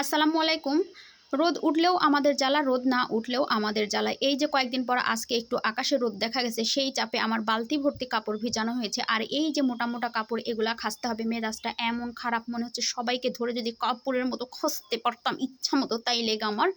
আসসালামু আলাইকুম। রোদ উঠলেও আমাদের জ্বালা, রোদ না উঠলেও আমাদের জ্বালা। এই যে কয়েকদিন পর আজকে একটু আকাশে রোদ দেখা গেছে, সেই চাপে আমার বালতি ভর্তি কাপড় ভিজানো হয়েছে। আর এই যে মোটা মোটা কাপড়, এগুলা খাসতে হবে। মেজাজটা এমন খারাপ মনে হচ্ছে, সবাইকে ধরে যদি কাপড়ের মতো খসতে পারতাম, ইচ্ছা মতো তাই লেগে আমার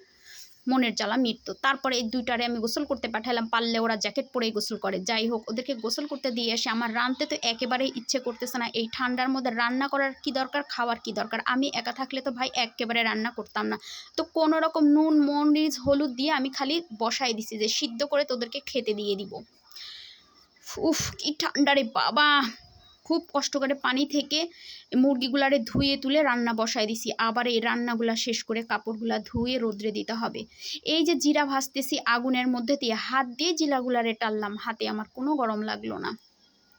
মনের জ্বালা মিটতো তারপরে এই দুইটারে আমি গোসল করতে পাঠালাম পারলে ওরা জ্যাকেট পরেই গোসল করে। যাই হোক, ওদেরকে গোসল করতে দিয়ে এসে আমার রানতে তো একেবারেই ইচ্ছে করতেছে না। এই ঠান্ডার মধ্যে রান্না করার কি দরকার, খাওয়ার কি দরকার? আমি একা থাকলে তো ভাই একেবারে রান্না করতাম না। তো কোনো রকম নুন, মরিচ, হলুদ দিয়ে আমি খালি বসাই দিছি যে সিদ্ধ করে তোদেরকে খেতে দিয়ে দিব। উফ, কি ঠান্ডা রে বাবা! খুব কষ্ট করে পানি থেকে মুরগিগুলারে ধুয়ে তুলে রান্না বসায় দিছি। আবার এই রান্নাগুলা শেষ করে কাপড়গুলা ধুয়ে রোদ্রে দিতে হবে। এই যে জিরা ভাজতেছি আগুনের মধ্যে দিয়ে হাত দিয়ে জিরাগুলারে টানলাম, হাতে আমার কোনো গরম লাগল না।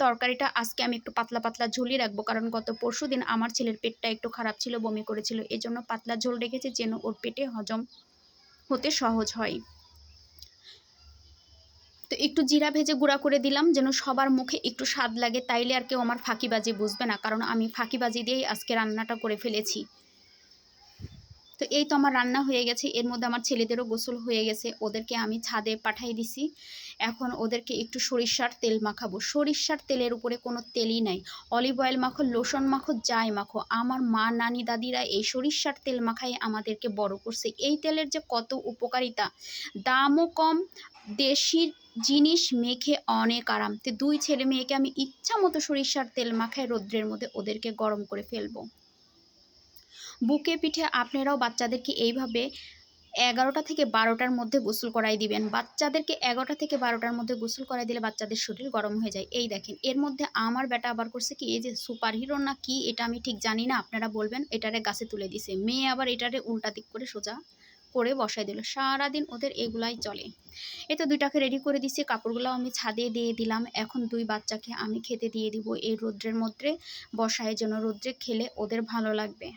তরকারিটা আজকে আমি একটু পাতলা পাতলা ঝোলই রাখব, কারণ গত পরশু দিন আমার ছেলের পেটটা একটু খারাপ ছিল, বমি করেছিল। এজন্য পাতলা ঝোল রেখেছি যেন ওর পেটে হজম হতে সহজ হয়। তো একটু জিরা ভেজে গুঁড়া করে দিলাম যেন সবার মুখে একটু স্বাদ লাগে, তাইলে আর কেউ আমার ফাঁকিবাজি বুঝবে না। কারণ আমি ফাঁকিবাজি দিয়েই আজকে রান্নাটা করে ফেলেছি। তো এই তো আমার রান্না হয়ে গেছে। এর মধ্যে আমার ছেলেদেরও গোসল হয়ে গেছে। ওদেরকে আমি ছাদে পাঠাই দিছি। এখন ওদেরকে একটু সরিষার তেল মাখাবো। সরিষার তেলের উপরে কোনো তেলই নাই। অলিভ অয়েল মাখো, লোশন মাখো, যাই মাখো। আমার মা, নানি, দাদিরা এই সরিষার তেল মাখাই আমাদেরকে বড় করছে। এই তেলের যে কত উপকারিতা! দামও কম, দেশি জিনিস মেখে অনেক আরাম। তো দুই ছেলে মেয়েকে আমি ইচ্ছা মতো সরিষার তেল মাখায় রৌদ্রের মধ্যে ওদেরকে গরম করে ফেলব। বুকে পিঠে আপনারাও বাচ্চাদেরকে এইভাবে এগারোটা থেকে বারোটার মধ্যে গোসল করাই দিবেন। বাচ্চাদেরকে এগারোটা থেকে বারোটার মধ্যে গোসল করাই দিলে বাচ্চাদের শরীর গরম হয়ে যায়। এই দেখেন, এর মধ্যে আমার বেটা আবার করছে কি, এই যে সুপার হিরো না কি, এটা আমি ঠিক জানি না, আপনারা বলবেন, এটারে গাছে তুলে দিছে। মেয়ে আবার এটারে উল্টা দিক করে সোজা করে বসাই দিল। সারাদিন ওদের এগুলাই চলে। এ তো দুইটাকে রেডি করে দিচ্ছি কাপড়গুলো আমি ছাদে দিয়ে দিলাম। এখন দুই বাচ্চাকে আমি খেতে দিয়ে দিব এই রৌদ্রের মধ্যে। বসায় যেন রৌদ্রে খেলে ওদের ভালো লাগবে।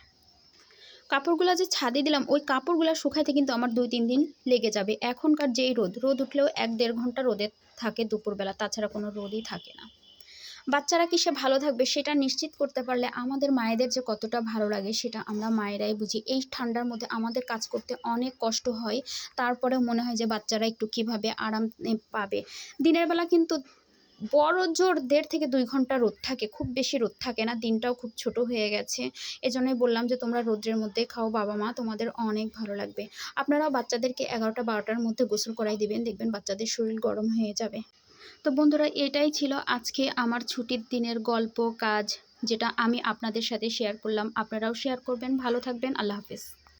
কাপড়গুলো যে ছাদে দিলাম, ওই কাপড়গুলো শুকাইতে কিন্তু আমার দুই তিন দিন লেগে যাবে। এখনকার যেই রোদ রোদ উঠলেও এক দেড় ঘণ্টা রোদে থাকে দুপুরবেলা, তাছাড়া কোনো রোদই থাকে না। বাচ্চারা কি সে ভালো থাকবে সেটা নিশ্চিত করতে পারলে আমাদের মায়েদের যে কতটা ভালো লাগে সেটা আমরা মায়েরাই বুঝি। এই ঠান্ডার মধ্যে আমাদের কাজ করতে অনেক কষ্ট হয় তারপরে মনে হয় যে বাচ্চারা একটু কীভাবে আরাম পাবে। দিনের বেলা কিন্তু বড় জোর দেড় থেকে দুই ঘণ্টা রোদ থাকে, খুব বেশি রোদ থাকে না, দিনটাও খুব ছোট হয়ে গেছে। এজন্যই বললাম যে, তোমরা রোদ্রের মধ্যে খাও, বাবা মা, তোমাদের অনেক ভালো লাগবে। আপনারাও বাচ্চাদেরকে এগারোটা বারোটার মধ্যে গোসল করাই দিবেন, দেখবেন বাচ্চাদের শরীর গরম হয়ে যাবে। তো বন্ধুরা, এটাই ছিল আজকে আমার ছুটির দিনের গল্প, কাজ, যেটা আমি আপনাদের সাথে শেয়ার করলাম। আপনারাও শেয়ার করবেন। ভালো থাকবেন। আল্লাহ হাফিজ।